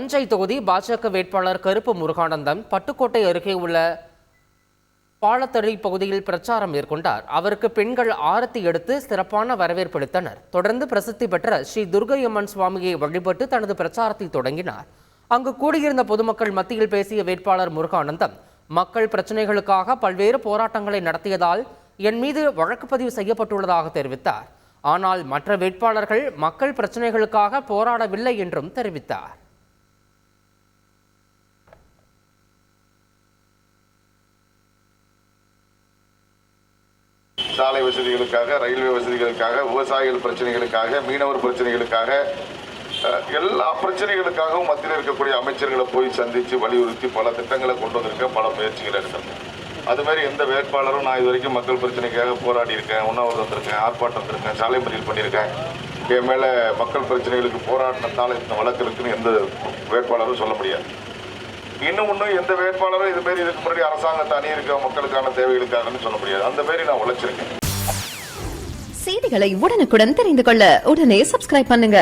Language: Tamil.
தஞ்சை தொகுதி பாஜக வேட்பாளர் கருப்பு முருகானந்தம் பட்டுக்கோட்டை அருகே உள்ள பாலத்தடி பகுதியில் பிரச்சாரம் மேற்கொண்டார். அவருக்கு பெண்கள் ஆரத்தி எடுத்து சிறப்பான வரவேற்பளித்தனர். தொடர்ந்து பிரசித்தி பெற்ற ஸ்ரீ துர்கையம்மன் சுவாமியை வழிபட்டு தனது பிரச்சாரத்தை தொடங்கினார். அங்கு கூடியிருந்த பொதுமக்கள் மத்தியில் பேசிய வேட்பாளர் முருகானந்தம் மக்கள் பிரச்சனைகளுக்காக பல்வேறு போராட்டங்களை நடத்தியதால் என் மீது வழக்கு பதிவு செய்யப்பட்டுள்ளதாக தெரிவித்தார். ஆனால் மற்ற வேட்பாளர்கள் மக்கள் பிரச்சனைகளுக்காக போராடவில்லை என்றும் தெரிவித்தார். சாலை வசதிகளுக்காக ரயில்வே வசதிகளுக்காக விவசாயிகள் பிரச்சனைகளுக்காக மீனவர் பிரச்சனைகளுக்காக எல்லா பிரச்சனைகளுக்காகவும் மத்தியில் இருக்கக்கூடிய அமைச்சர்களை போய் சந்தித்து வலியுறுத்தி பல திட்டங்களை கொண்டு வந்திருக்க பல முயற்சிகள் எடுத்திருக்கேன். அதுமாரி எந்த வேட்பாளரும் நான் இது வரைக்கும் மக்கள் பிரச்சனைக்காக போராடி இருக்கேன் உண்ணாவிரதம் வந்திருக்கேன் ஆர்ப்பாட்டம் இருக்கேன் சாலை மறியல் பண்ணியிருக்கேன். என் மேலே மக்கள் பிரச்சனைகளுக்கு போராடினத்தால் இந்த வழக்கு இருக்குன்னு எந்த வேட்பாளரும் சொல்ல முடியாது. இன்னும் ஒன்றும் எந்த வேட்பாளரும் இது மாரி இதுக்கு முன்னாடி அரசாங்கத்தை அணி இருக்க மக்களுக்கான தேவைகளுக்காகன்னு சொல்ல முடியாது. அந்த மாரி நான் உழைச்சிருக்கேன். செய்திகளை உடனுக்குடன் தெரிந்து கொள்ள உடனே சப்ஸ்கிரைப் பண்ணுங்க.